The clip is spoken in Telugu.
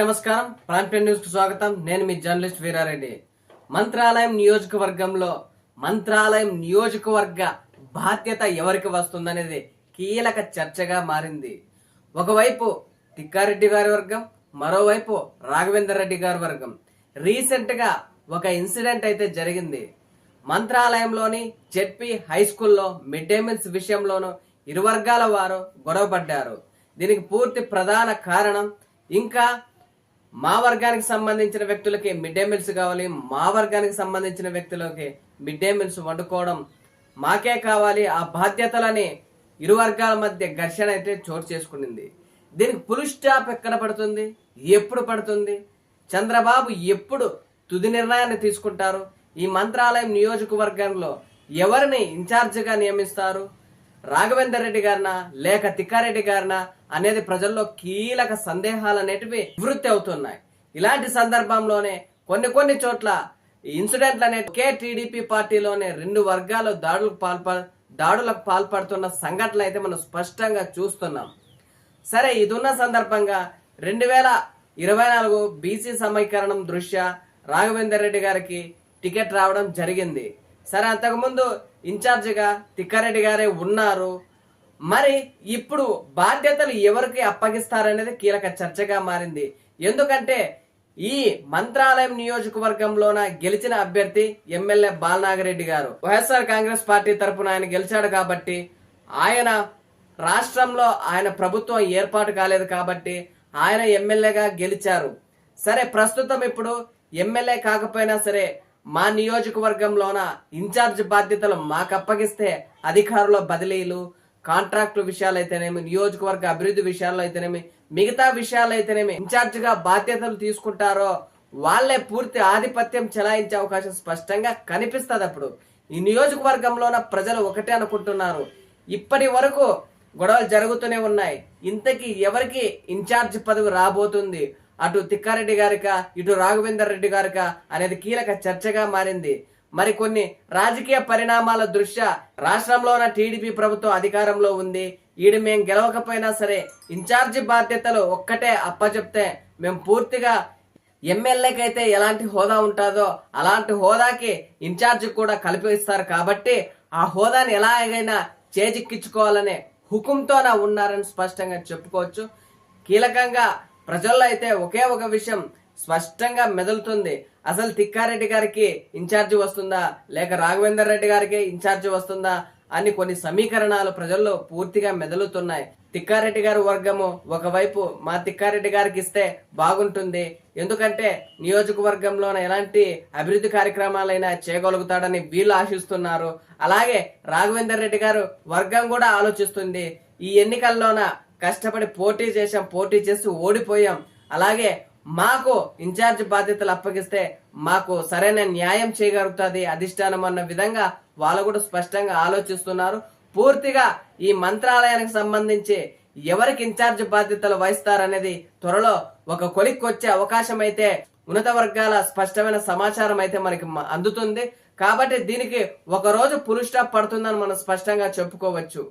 నమస్కారం. ప్రాంతీయ న్యూస్కు స్వాగతం. నేను మీ జర్నలిస్ట్ వీరారెడ్డి. మంత్రాలయం నియోజకవర్గంలో మంత్రాలయం నియోజకవర్గ బాధ్యత ఎవరికి వస్తుందనేది కీలక చర్చగా మారింది. ఒకవైపు తిక్కారెడ్డి గారి వర్గం మరోవైపు రాఘవేందర్ రెడ్డి గారి వర్గం. రీసెంట్గా ఒక ఇన్సిడెంట్ అయితే జరిగింది. మంత్రాలయంలోని జెడ్పీ హై స్కూల్లో మిడ్ డే మీల్స్ విషయంలోనూ ఇరు వర్గాల వారు గొడవపడ్డారు. దీనికి పూర్తి ప్రధాన కారణం ఇంకా మా వర్గానికి సంబంధించిన వ్యక్తులకి మిడ్ డే మీల్స్ కావాలి మా వర్గానికి సంబంధించిన వ్యక్తులకి మిడ్ డే మీల్స్ వండుకోవడం మాకే కావాలి. ఆ బాధ్యతలని ఇరు వర్గాల మధ్య ఘర్షణ అయితే చోటు చేసుకునింది దీనికి పుల్ స్టాప్ ఎక్కడ పడుతుంది? ఎప్పుడు పడుతుంది? చంద్రబాబు ఎప్పుడు తుది నిర్ణయాన్ని తీసుకుంటారు? ఈ మంత్రాలయం నియోజకవర్గంలో ఎవరిని ఇన్ఛార్జిగా నియమిస్తారు? రాఘవేందర్ రెడ్డి గారినా లేక తిక్కారెడ్డి గారినా అనేది ప్రజల్లో కీలక సందేహాలు అనేటివి నివృత్తి అవుతున్నాయి. ఇలాంటి సందర్భంలోనే కొన్ని కొన్ని చోట్ల ఇన్సిడెంట్లు అనే ఒకే టీడీపీ పార్టీలోనే రెండు వర్గాలు దాడులకు పాల్ప దాడులకు పాల్పడుతున్న సంఘటనలు అయితే మనం స్పష్టంగా చూస్తున్నాం. సరే ఇది ఉన్న సందర్భంగా రెండు వేల ఇరవై నాలుగు బీసీ సమీకరణం దృష్ట్యా రాఘవేందర్ రెడ్డి గారికి టికెట్ రావడం జరిగింది. సరే అంతకుముందు ఇన్ఛార్జిగా తిక్కారెడ్డి గారే ఉన్నారు. మరి ఇప్పుడు బాధ్యతలు ఎవరికి అప్పగిస్తారనేది కీలక చర్చగా మారింది. ఎందుకంటే ఈ మంత్రాలయం నియోజకవర్గంలోన గెలిచిన అభ్యర్థి ఎమ్మెల్యే బాలనాగరెడ్డి గారు. వైఎస్ఆర్ కాంగ్రెస్ పార్టీ తరపున ఆయన గెలిచాడు కాబట్టి ఆయన రాష్ట్రంలో ఆయన ప్రభుత్వం ఏర్పాటు కాలేదు కాబట్టి ఆయన ఎమ్మెల్యేగా గెలిచారు. సరే ప్రస్తుతం ఇప్పుడు ఎమ్మెల్యే కాకపోయినా సరే మా నియోజకవర్గంలోన ఇన్ఛార్జ్ బాధ్యతలు మాకు అప్పగిస్తే అధికారుల బదిలీలు కాంట్రాక్టు విషయాలు అయితేనేమి నియోజకవర్గ అభివృద్ధి విషయాల్లో అయితేనేమి మిగతా విషయాలు అయితేనేమి ఇన్ఛార్జ్గా బాధ్యతలు తీసుకుంటారో వాళ్ళే పూర్తి ఆధిపత్యం చెలాయించే అవకాశం స్పష్టంగా కనిపిస్తుంది అప్పుడు ఈ నియోజకవర్గంలోన ప్రజలు ఒకటే అనుకుంటున్నారు. ఇప్పటి వరకు గొడవలు జరుగుతూనే ఉన్నాయి. ఇంతకీ ఎవరికి ఇన్ఛార్జ్ పదవి రాబోతుంది? అటు తిక్కారెడ్డి గారిక ఇటు రాఘవేందర్ రెడ్డి గారిక అనేది కీలక చర్చగా మారింది. మరి కొన్ని రాజకీయ పరిణామాల దృష్ట్యా రాష్ట్రంలోన టీడీపీ ప్రభుత్వం అధికారంలో ఉంది. ఈడు మేము గెలవకపోయినా సరే ఇన్ఛార్జి బాధ్యతలు ఒక్కటే అప్పచెప్తే మేము పూర్తిగా ఎమ్మెల్యేకైతే ఎలాంటి హోదా ఉంటుందో అలాంటి హోదాకి ఇన్ఛార్జి కూడా కల్పిస్తారు కాబట్టి ఆ హోదాని ఎలాగైనా చేజిక్కించుకోవాలనే హుకుంతోన ఉన్నారని స్పష్టంగా చెప్పుకోవచ్చు. కీలకంగా ప్రజల్లో అయితే ఒకే ఒక విషయం స్పష్టంగా మెదులుతుంది. అసలు తిక్కారెడ్డి గారికి ఇన్ఛార్జి వస్తుందా? లేక రాఘవేందర్ రెడ్డి గారికి ఇన్ఛార్జి వస్తుందా? అని కొన్ని సమీకరణాలు ప్రజల్లో పూర్తిగా మెదులుతున్నాయి. తిక్కారెడ్డి గారి వర్గము ఒకవైపు మా తిక్కారెడ్డి గారికి ఇస్తే బాగుంటుంది. ఎందుకంటే నియోజకవర్గంలోన ఎలాంటి అభివృద్ధి కార్యక్రమాలైనా చేయగలుగుతాడని వీళ్ళు ఆశిస్తున్నారు. అలాగే రాఘవేందర్ రెడ్డి గారు వర్గం కూడా ఆలోచిస్తుంది. ఈ ఎన్నికల్లోన కష్టపడి పోటీ చేశాం పోటీ చేసి ఓడిపోయాం. అలాగే మాకు ఇన్ఛార్జ్ బాధ్యతలు అప్పగిస్తే మాకు సరైన న్యాయం చేయగలుగుతుంది అధిష్టానం అన్న విధంగా వాళ్ళు కూడా స్పష్టంగా ఆలోచిస్తున్నారు. పూర్తిగా ఈ మంత్రాలయానికి సంబంధించి ఎవరికి ఇన్ఛార్జ్ బాధ్యతలు వహిస్తారనేది త్వరలో ఒక కొలిక్కి వచ్చే అవకాశం అయితే ఉన్నత వర్గాల స్పష్టమైన సమాచారం అయితే మనకి అందుతుంది. కాబట్టి దీనికి ఒక రోజు పురుష పడుతుందని మనం స్పష్టంగా చెప్పుకోవచ్చు.